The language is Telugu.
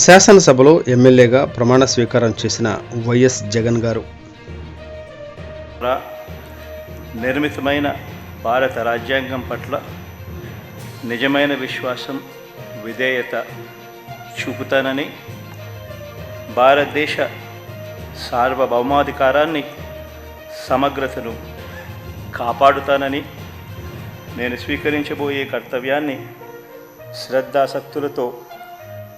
శాసనసభలో ఎమ్మెల్యేగా ప్రమాణ స్వీకారం చేసిన వైఎస్ జగన్ గారు. నిర్మితమైన భారత రాజ్యాంగం పట్ల నిజమైన విశ్వాసం విధేయత చూపుతానని భారతదేశ సార్వభౌమాధికారాన్ని సమగ్రతను కాపాడుతానని నేను స్వీకరించబోయే కర్తవ్యాన్ని శ్రద్ధాసక్తులతో